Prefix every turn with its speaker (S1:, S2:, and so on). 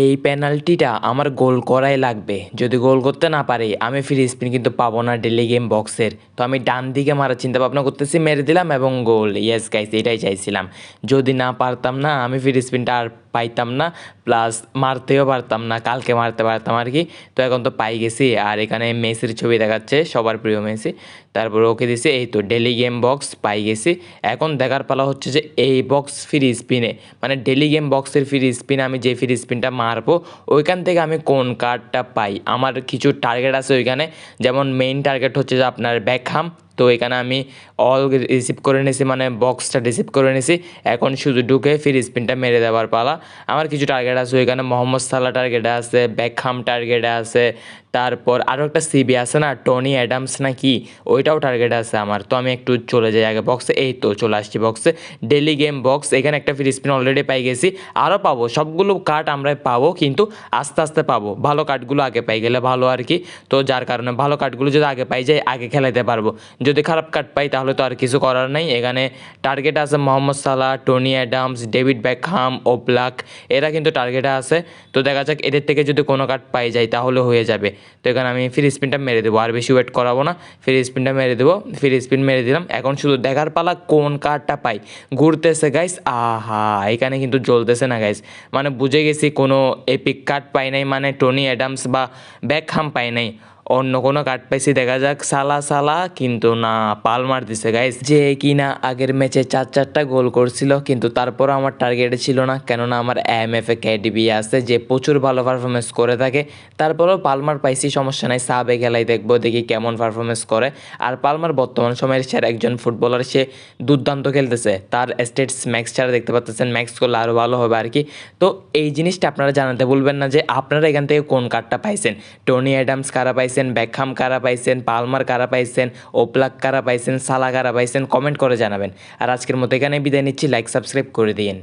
S1: এই পেনাল্টিটা আমার গোল করাই লাগবে। যদি গোল করতে না পারি, আমি ফ্রি স্পিন কিন্তু পাবো না ডেলি গেম বক্সের তো আমি ডান দিকে মারার চিন্তা ভাবনা করতেছি, মেরে দিলাম এবং গোল ইয়েস গাইস এটাই চাইছিলাম। যদি না পারতাম না, আমি ফ্রি স্পিনটা আর পাইতাম না প্লাস মারতেও পারতাম না, কালকে মারতে পারতাম আর কি। তো এখন তো পাই গেছি, আর এখানে মেসির ছবি দেখাচ্ছে, সবার প্রিয় মেসি। তারপর ওকে দিছে, এই তো ডেলি গেম বক্স পাই গেছি। এখন দেখার পালা হচ্ছে যে, এই বক্স ফ্রি স্পিনে মানে ডেলি গেম বক্সের ফ্রি স্পিনে আমি যে ফ্রি স্পিনটা মারবো, ওইখান থেকে আমি কোন কার্ডটা পাই? আমার কিছু টার্গেট আছে ওইখানে। যেমন মেইন টার্গেট হচ্ছে যে আপনার ব্যাকহাম তো এখানে আমি অল রিসিভ করে নিয়েছি মানে বক্সটা রিসিভ করে নিয়েছি এখন শুধু ঢুকে ফ্রি স্পিনটা মেরে দেওয়ার পালা। আমার কিছু টার্গেট আছে, ওইখানে মোহাম্মদ সালা টার্গেটে আছে ব্যাকহাম টার্গেটে আছে, তারপর আরও একটা সিবি আছে না টনি অ্যাডামস না কি? ওইটাও টার্গেট আছে আমার। তো আমি একটু চলে যাই আগে বক্সে এই তো চলে আসছি বক্সে ডেলি গেম বক্স এখানে একটা ফ্রি স্পিন অলরেডি পাই গেছি। আরও পাবো, সবগুলো কার্ড আমরা পাবো, কিন্তু আস্তে আস্তে পাবো। ভালো কার্ডগুলো আগে পাই গেলে ভালো আর কি। তো যার কারণে ভালো কার্ডগুলো যদি আগে পাই যাই, আগে খেলাইতে পারব। যদি খারাপ কার্ড পাই, তাহলে তো আর কিছু করার নাই। এখানে টার্গেট আছে Mohamed Salah, Tony Adams, David Beckham ও ব্লাক এরা কিন্তু টার্গেটে আছে। তো দেখা যাক, এদের থেকে যদি কোনো কার্ড পাই যাই তাহলে হয়ে যাবে। তো এখানে আমি ফ্রি স্পিনটা মেরে দেবো, আর বেশি ওয়েট করাবো না। ফ্রি স্পিনটা মেরে দেবো ফ্রি স্পিন মেরে দিলাম। এখন শুধু দেখার পালা কোন কার্ডটা পাই। ঘুরতেছে গাইস আহা, এখানে কিন্তু জ্বলতেছে না গাইস মানে বুঝে গেছি কোনো এপিক কার্ড পাই নাই মানে টনি অ্যাডামস বা ব্যাকহাম পাই নাই। অন্য কোনো কার্ড পাইছি, দেখা যাক। সালা সালা, কিন্তু না, পাল মার দিছে গাইস যে কিনা আগের ম্যাচে চার চারটা গোল করছিল, কিন্তু তারপর আমার টার্গেটে ছিল না। কেননা আমার এম এফ এ ক্যাডিবি আছে, যে প্রচুর ভালো পারফরমেন্স করে থাকে। তারপরেও পালমার পাইছি, সমস্যা নাই সাবে খেলাই দেখব, দেখি কেমন পারফরমেন্স করে। আর পালমার বর্তমান সময়ের সেরা একজন ফুটবলার সে দুর্দান্ত খেলতেছে। তার স্টেটস ম্যাক্স ছাড়া দেখতে পাচ্ছেন ম্যাক্স করলে আরও ভালো হবে আর কি। তো এই জিনিসটা আপনারা জানাতে বলবেন না যে আপনারা এখান থেকে কোন কার্ডটা পাইছেন? টনি অ্যাডামস কারা পাইছেন ব্যাকহাম কারা পাইছেন, পালমার কারা পাইছেন, ওপ্লাক কারা পাইছেন, সালা কারা পাইছেন, কমেন্ট করে জানাবেন। আর আজকের মতো এখানে বিদায় নিচ্ছি, লাইক, সাবস্ক্রাইব করে দিন